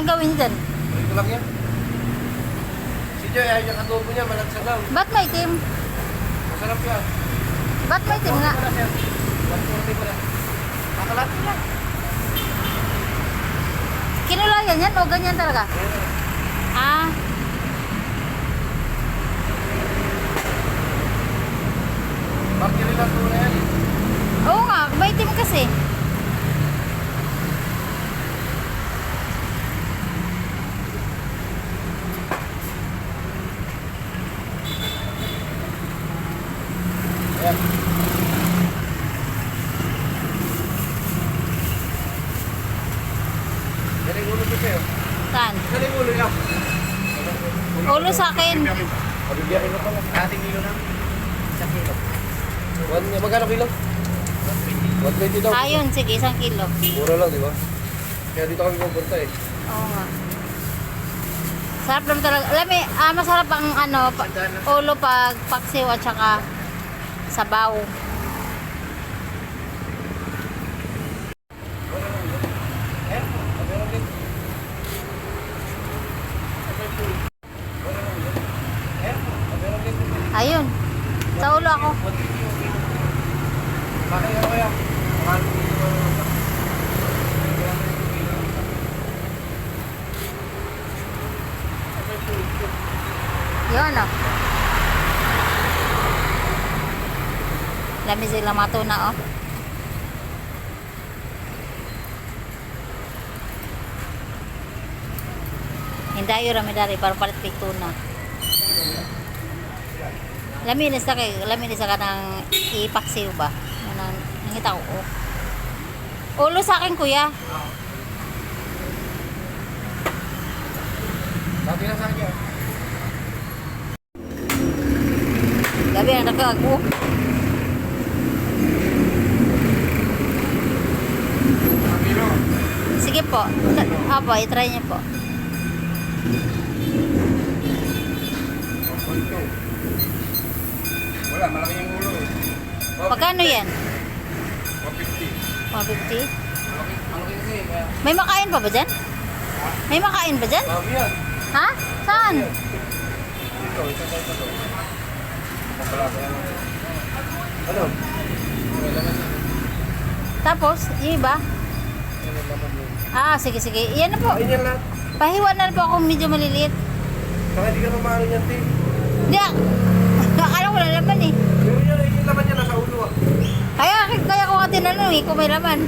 Ang gawin dyan? Ito lang yan. Si Joy, ayaw niya katubo niya, malagsa daw. Ba't may team? Masarap yan. Ba't may team nga? Wala siya. 140 mo na. Makalat lang. Kinulayan yan o ganyan talaga? Ah, Bakit lang ito na yan. oo nga, may team kasi. Ayan. Galing ulo ko sa'yo. Saan? Galing ulo niya. Ulo sa akin. Pabibiyakin mo pala. Ating kilo na. Isang kilo. One, magkano kilo? 120 daw. Ayun, sige, isang kilo. Mura lang, di ba? Kaya dito kami pupunta eh. Oo nga. Sarap naman talaga. Alam ah, masarap ang ano, pa, ulo pag paksiw at saka sabaw. Ayun. Sa ulo ako. Yun, oh. Lami sila matuna, oh. Hindayo rami dari para palit kay tuna. Lami ni sa kay lami ni sa kanang ipaksiw ba? Nang nangita ko. oh. Ulo sa akin kuya. Sabi na sa akin. ah. Gabi na nagkago. Kilo. Sige po. Apo, i-try niyo po. Wala, malaki yung ulo. eh. Magkano yan? 150. 150? Malaki, malaki kasi. Kaya, May makain pa ba dyan? May makain ba dyan? sabi yan. Ha? Saan? Sa ito. Mapalaki yan. Ano? Tapos, yung iba? Yan ang laman yun. Ah, sige, sige. Yan na po. Ayun yan lahat. Pahiwa na po akong medyo maliliit. Saka hindi ka mamalo niyan, te. Hindi, ah. akala ko na laman eh. Yung yan, yung laman niya nasa ulo ah. Kaya, kaya ko nga tinanong eh kung may laman.